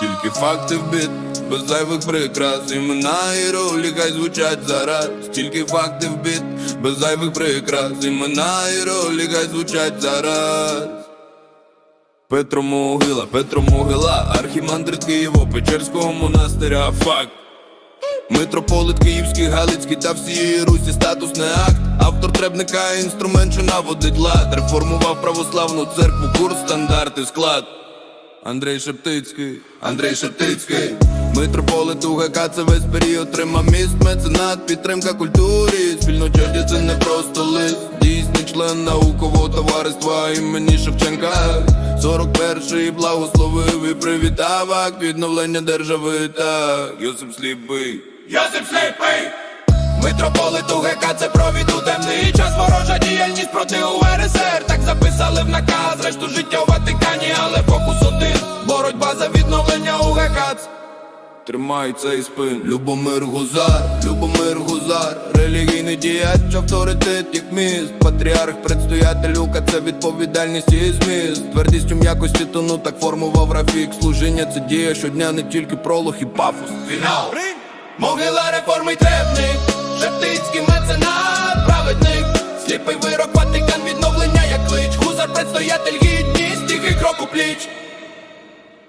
Тільки факти в біт, без зайвих прикрас. Імена і ролі хай звучать зараз Тільки факти в біт, без зайвих прикрас. Імена і ролі хай звучать зараз Петро Могила, Петро Могила, архімандрит Києво-Печерського монастиря, факт Митрополит Київський, Галицький та всієї Русі статус не акт. Автор требника, інструмент, що наводить лад. Реформував православну церкву, курс, стандарти, склад. Андрей Шептицький, Андрей Шептицький. Митрополит УГК це весь період тримав міст, меценат, підтримка культурі Спільночерді це не просто лист. Дійсний член наукового товариства імені Шевченка. 41-й благословив і привітав акт відновлення держави. Так Йосип Сліпий Йосип Сліпий. Митрополит УГК це провід у темний час. Ворожа діяльність проти УРСР. Так записали в наказ, решту життя у Ватикані Але фокус один, боротьба за відновлення у УГК Тримай цей спин. Любомир Гузар, Любомир Гузар. Релігійний діяч, авторитет, як міст. Патріарх, предстоятель УК, це відповідальність і зміст. Твердістю м'якості тону так формував Рафік. Служіння це дія щодня, не тільки пролог і пафос. Фінал Могила реформи требник Шептицький меценат, праведник. Сліпий вирок, Ватикан, відновлення як клич. Гузар, предстоятель, гідність, крок у пліч